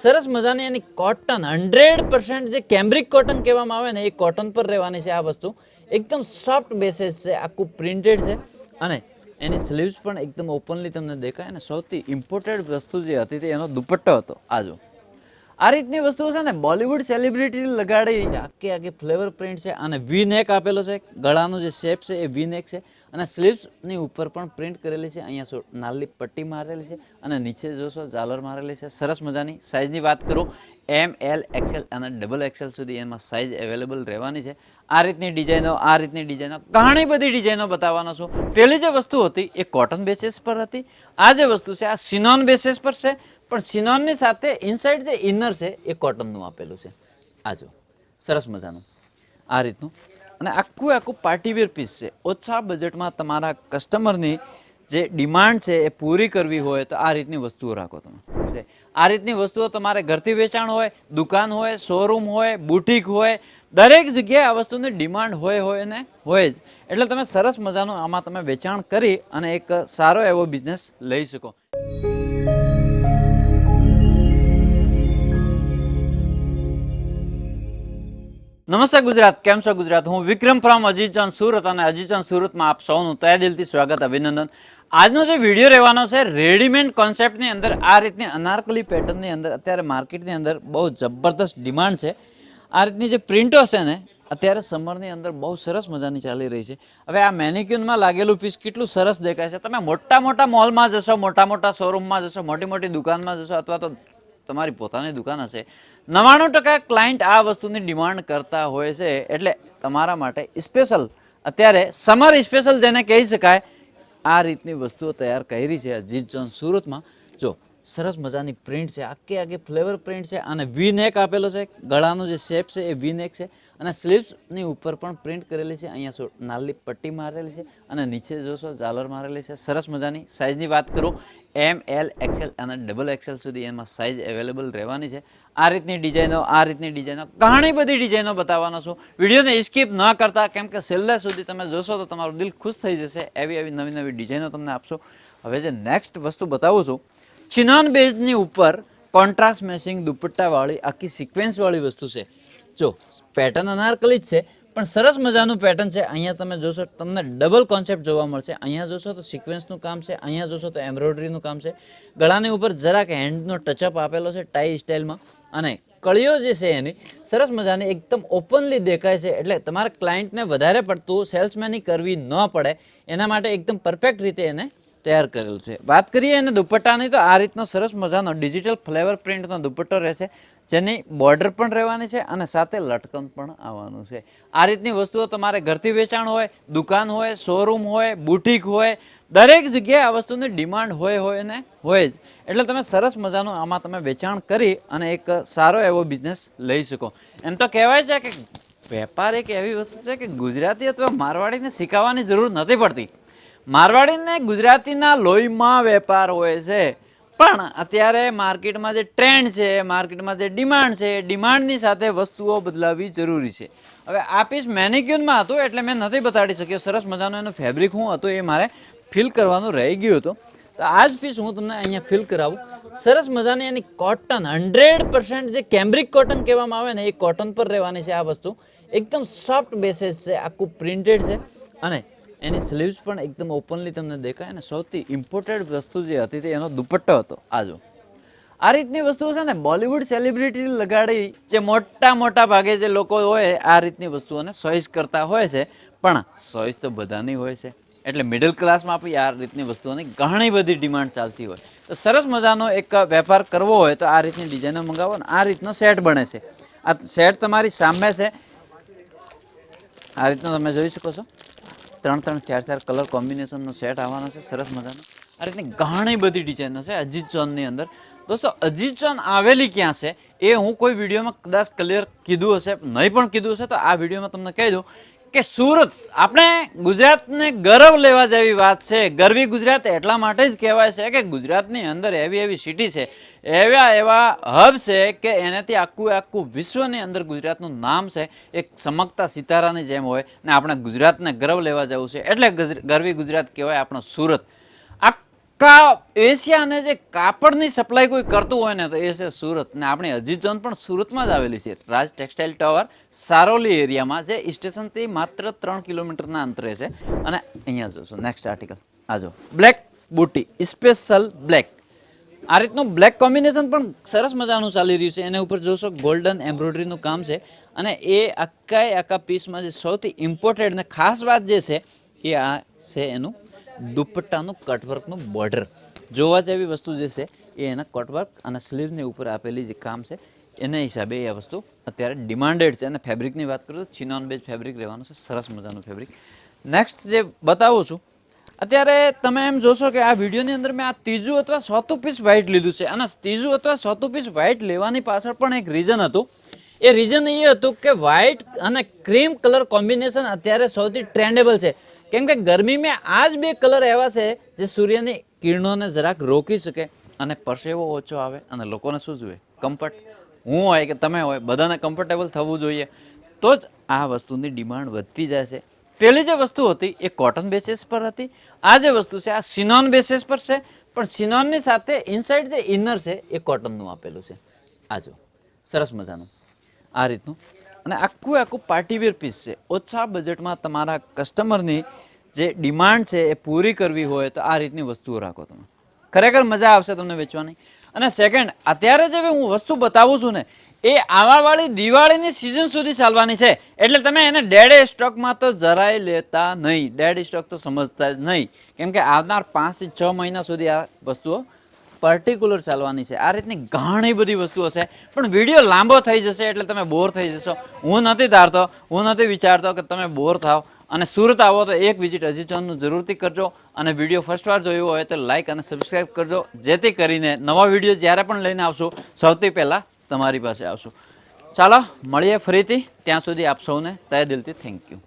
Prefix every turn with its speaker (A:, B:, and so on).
A: સરસ મજાની એની cotton hundred percent જે કેમ્બ્રિક કોટન કહેવામાં આવે ને, એ કોટન પર રહેવાની છે આ વસ્તુ. એકદમ સોફ્ટ બેસેસ છે, આખું પ્રિન્ટેડ છે. અને એની સ્લીવ્સ પણ એકદમ ઓપનલી તમને દેખાય અને સૌથી ઇમ્પોર્ટેડ વસ્તુ જે હતી તે એનો દુપટ્ટો હતો. આજો આ રીતની વસ્તુઓ છે ને બોલિવૂડ સેલિબ્રિટી લગાડી આખી આખી ફ્લેવર પ્રિન્ટ છે અને વી નેક આપેલો છે. ગળાનો જે શેપ છે એ વી નેક છે અને સ્લીવ્સની ઉપર પણ પ્રિન્ટ કરેલી છે. અહીંયા નાલી પટ્ટી મારેલી છે અને નીચે જોશો ઝાલર મારેલી છે. સરસ મજાની સાઇઝની વાત કરું એમ એલ એક્સેલ અને ડબલ એક્સેલ સુધી એમાં સાઇઝ અવેલેબલ રહેવાની છે. આ રીતની ડિઝાઇનો આ રીતની ડિઝાઇનો ઘણી બધી ડિઝાઇનો બતાવવાનો છું. પહેલી જે વસ્તુ હતી એ કોટન બેસિસ પર હતી. આ જે વસ્તુ છે, આ સિનોન બેસિસ પર છે. પણ સિનોનની સાથે ઇનસાઇડ જે ઇનર છે, એ કોટનનું આપેલું છે. આ જો સરસ મજાનું. આ રીતનું. અને આખું આખું પાર્ટીવેર પીસ છે. ઓછા બજેટમાં તમારા કસ્ટમરની જે ડિમાન્ડ છે, એ પૂરી કરવી હોય તો આ રીતની વસ્તુઓ રાખો તમે. છે. આ રીતની વસ્તુઓ તમારે ઘરથી વેચાણ હોય, દુકાન હોય શોરૂમ હોય બુટીક હોય, દરેક જગ્યાએ આ વસ્તુની ડિમાન્ડ હોય હોય ને હોય જ. એટલે તમે સરસ મજાનું આમાં તમે વેચાણ કરી અને એક સારો એવો બિઝનેસ લઈ શકો. નમસ્તે ગુજરાત, કેમ છો ગુજરાત? હું વિક્રમ ફ્રોમ અજીતચંદ સુરત અને અજીતચંદ સુરતમાં આપ સૌનું તય દિલથી સ્વાગત, અભિનંદન. આજનો જે વીડિયો રહેવાનો છે, રેડીમેડ કોન્સેપ્ટની અંદર, આ રીતની અનારકલી પેટર્નની અંદર, અત્યારે માર્કેટની અંદર બહુ જબરદસ્ત ડિમાન્ડ છે. આ રીતની જે પ્રિન્ટો છે ને, અત્યારે સમરની અંદર બહુ સરસ મજાની ચાલી રહી છે. હવે આ મેનિક્યુનમાં લાગેલું પીસ કેટલું સરસ દેખાય છે? તમે મોટા મોટા મોલમાં જશો મોટા મોટા શોરૂમમાં જશો મોટી મોટી દુકાનમાં જશો, અથવા તો તમારી પોતાની દુકાન હશે. નવ્વાણું ટકા ક્લાયન્ટ આ વસ્તુની ડિમાન્ડ કરતા હોય છે એટલે તમારા માટે સ્પેશિયલ અત્યારે સમર સ્પેશિયલ જેને કહી શકાય, આ રીતની વસ્તુઓ તૈયાર કરી છે અજીત જોન સુરતમાં. જો, સરસ મજાની પ્રિન્ટ છે, આખી આખી ફ્લેવર પ્રિન્ટ છે અને વી નેક આપેલો છે. ગળાનો જે શેપ છે એ વી નેક છે અને સ્લીવ્સની ઉપર પણ પ્રિન્ટ કરેલી છે. અહીંયા નાલી પટ્ટી મારેલી છે અને નીચે જોશો ઝાલર મારેલી છે. સરસ મજાની સાઇઝની વાત કરું એમ એલ એક્સેલ અને ડબલ એક્સેલ સુધી એમાં સાઇઝ અવેલેબલ રહેવાની છે. આ રીતની ડિઝાઇનો આ રીતની ડિઝાઇનો ઘણી બધી ડિઝાઇનો બતાવવાનો છું. વિડીયોને સ્કીપ ન કરતા, કેમ કે છેલ્લે સુધી તમે જોશો તો તમારું દિલ ખુશ થઈ જશે. એવી એવી નવી નવી ડિઝાઇનો તમને આપશો. હવે જે નેક્સ્ટ વસ્તુ બતાવું છું ચિનોન બેઝની ઉપર કોન્ટ્રાસ્ટ મેચિંગ દુપટ્ટાવાળી આખી સિક્વેન્સવાળી વસ્તુ છે. જો પેટર્ન અનારકલી જ છે. પણ સરસ મજાનું પેટર્ન છે. અહીંયા તમે જોશો, તમને ડબલ કોન્સેપ્ટ જોવા મળશે. અહીંયા જોશો તો સિક્વેન્સનું કામ છે, અહીંયા જોશો તો એમ્બ્રોઇડરીનું કામ છે. ગળાની ઉપર જરાક હેન્ડનો ટચઅપ આપેલો છે ટાઈ સ્ટાઇલમાં અને કળીઓ જે છે એની, સરસ મજાની, એકદમ ઓપનલી દેખાય છે. એટલે તમારા ક્લાયન્ટને વધારે પડતું સેલ્સમેની કરવી ન પડે. એના માટે એકદમ પરફેક્ટ રીતે એને તૈયાર કરેલું છે. વાત કરીએ એને દુપટ્ટાની, તો આ રીતનો સરસ મજાનો ડિજિટલ ફ્લેવર પ્રિન્ટનો દુપટ્ટો રહેશે, જેની બોર્ડર પણ રહેવાની છે અને સાથે લટકન પણ આવવાનું છે. આ રીતની વસ્તુઓ તમારે ઘરથી વેચાણ હોય, દુકાન હોય શોરૂમ હોય, બુટીક હોય, દરેક જગ્યાએ આ વસ્તુની ડિમાન્ડ હોય હોય ને હોય જ. એટલે તમે સરસ મજાનું આમાં તમે વેચાણ કરી અને એક સારો એવો બિઝનેસ લઈ શકો. એમ તો કહેવાય છે કે વેપાર એક એવી વસ્તુ છે કે ગુજરાતી અથવા મારવાડીને શીખવવાની જરૂર નથી પડતી. મારવાડીને ગુજરાતીના લોહીમાં વેપાર હોય છે. પણ અત્યારે માર્કેટમાં જે ટ્રેન્ડ છે, માર્કેટમાં જે ડિમાન્ડ છે ડિમાન્ડની સાથે વસ્તુઓ બદલાવવી જરૂરી છે. હવે આ પીસ મેનિક્યુનમાં હતું એટલે મેં નથી બતાડી શક્યો. સરસ મજાનો એનું ફેબ્રિક શું હતું એ મારે ફિલ કરવાનું રહી ગયું હતું. તો આ જ પીસ હું તમને અહીંયા ફિલ કરાવું. સરસ મજાની એની કોટન હંડ્રેડ પર્સન્ટ જે કેમ્બ્રિક કોટન કહેવામાં આવે ને, એ કોટન પર રહેવાની છે આ વસ્તુ. એકદમ સોફ્ટ બેસેસ છે, આખું પ્રિન્ટેડ છે. અને એની સ્લીવ્સ પણ એકદમ ઓપનલી તમને દેખાય અને સૌથી ઇમ્પોર્ટેડ વસ્તુ જે હતી તે એનો દુપટ્ટો હતો. આજો આ રીતની વસ્તુ છે ને બોલિવૂડ સેલિબ્રિટી લગાડી જે મોટા મોટા ભાગે જે લોકો હોય આ રીતની વસ્તુઓને ચોઈસ કરતા હોય છે. પણ ચોઈસ તો બધાની હોય છે. એટલે મિડલ ક્લાસમાં પણ આ રીતની વસ્તુઓની ઘણી બધી ડિમાન્ડ ચાલતી હોય. તો સરસ મજાનો એક વેપાર કરવો હોય તો આ રીતની ડિઝાઇનો મંગાવો ને આ રીતનો સેટ બને છે. આ સેટ તમારી સામે છે. આ રીતનો તમે જોઈ શકો છો. ત્રણ ત્રણ ચાર ચાર કલર કોમ્બિનેશનનો સેટ આવવાનો છે. સરસ મજાનો. આ રીતની ઘણી બધી ડિઝાઇનો છે અજીત ચોનની અંદર. દોસ્તો અજીત ચોન આવેલી ક્યાં છે એ હું કોઈ વિડીયોમાં કદાચ ક્લિયર કીધું હશે, નહીં પણ કીધું હશે, તો આ વિડીયોમાં તમને કહી દઉં કે સુરત, આપણે ગુજરાતને ગર્વ લેવા જેવી વાત છે. ગરવી ગુજરાત એટલા માટે જ કહેવાય છે કે ગુજરાતની અંદર એવી એવી સિટી છે, એવા એવા હબ છે કે એનાથી આખું આખું વિશ્વની અંદર ગુજરાતનું નામ છે. એક ચમકતા સિતારાની જેમ હોય ને આપણે ગુજરાતને ગર્વ લેવા જવું છે. એટલે ગરવી ગુજરાત કહેવાય આપણો સુરત. આખા એશિયાને જે કાપડની સપ્લાય કોઈ કરતું હોય ને તો એ છે સુરત. ને આપણી અજીત ઝોન પણ સુરતમાં જ આવેલી છે. રાજ ટેક્સટાઇલ ટાવર સારોલી એરિયામાં, જે સ્ટેશનથી માત્ર ત્રણ કિલોમીટરના અંતરે છે. અને અહીંયા જોશો નેક્સ્ટ આર્ટિકલ આ જો બ્લેક બુટી સ્પેશિયલ બ્લેક આ રીતનું બ્લેક કોમ્બિનેશન પણ સરસ મજાનું ચાલી રહ્યું છે. એના ઉપર જોશો ગોલ્ડન એમ્બ્રોઇડરીનું કામ છે. અને એ આખા આખા પીસમાં જે સૌથી ઇમ્પોર્ટેડ ને ખાસ વાત જે છે, એ આ છે એનું દુપટ્ટાનું કટવર્કનું બોર્ડર જોવા જેવી વસ્તુ જે છે, એ એના કટવર્ક અને સ્લીવની ઉપર આપેલી જે કામ છે, એના હિસાબે એ વસ્તુ અત્યારે ડિમાન્ડેડ છે. અને ફેબ્રિકની વાત કરું તો છીનોન બેઝ ફેબ્રિક રહેવાનું છે, સરસ મજાનું ફેબ્રિક નેક્સ્ટ જે બતાવું છું, અત્યારે તમે એમ જોશો કે આ વિડીયોની અંદર મેં આ ત્રીજું અથવા સોતું પીસ વ્હાઇટ લીધું છે. અને ત્રીજું અથવા સોતું પીસ વ્હાઇટ લેવાની પાછળ પણ એક રીઝન હતું. એ રીઝન એ હતું કે વ્હાઇટ અને ક્રીમ કલર કોમ્બિનેશન અત્યારે સૌથી ટ્રેન્ડેબલ છે. કેમ કે ગરમીમાં આ જ બે કલર એવા છે જે સૂર્યની કિરણોને જરાક રોકી શકે અને પરસેવો ઓછો આવે અને લોકોને શું જોઈએ? કમ્ફર્ટ હું હોય કે તમે હોય, બધાને કમ્ફર્ટેબલ થવું જોઈએ. તો જ આ વસ્તુની ડિમાન્ડ વધતી જાય છે. પહેલી જે વસ્તુ હતી એ કોટન બેસિસ પર હતી. આ જે વસ્તુ છે, આ સિનોન બેસિસ પર છે. પણ સિનોનની સાથે ઇનસાઇડ જે ઇનર છે, એ કોટનનું આપેલું છે. આ જો સરસ મજાનું. આ રીતનું. અને આખું આખું પાર્ટીવેર પીસ છે. ઓછા બજેટમાં તમારા કસ્ટમરની જે ડિમાન્ડ છે એ પૂરી કરવી હોય તો આ રીતની વસ્તુઓ રાખો તમે. ખરેખર મજા આવશે તમને વેચવાની. અને સેકન્ડ અત્યારે જે હું વસ્તુ બતાવું છું ને, એ આવાવાળી દિવાળીની સિઝન સુધી ચાલવાની છે. એટલે તમે એને ડેડ સ્ટોકમાં તો જરાય લેતા નહીં. ડેડ સ્ટોક તો સમજતા જ નહીં. કેમ કે આવનાર પાંચથી છ મહિના સુધી આ વસ્તુઓ પર્ટિક્યુલર ચાલવાની છે. આ રીતની ઘણી બધી વસ્તુઓ છે. પણ વીડિયો લાંબો થઈ જશે એટલે તમે બોર થઈ જશો. હું નથી ધારતો, હું નથી વિચારતો કે તમે બોર થાવ. અને સુરત આવો તો એક વિઝિટ હજી ચોનનું જરૂરથી કરજો. અને વીડિયો ફર્સ્ટ વાર જોયો હોય તો લાઇક અને સબસ્ક્રાઇબ કરજો. જેથી કરીને નવા વીડિયો જ્યારે પણ લઈને આવશું, સૌથી પહેલાં તમારી પાસે આવશું. ચાલો, મળીએ ફરીથી. ત્યાં સુધી આપ સૌને તય દિલથી થેન્ક યુ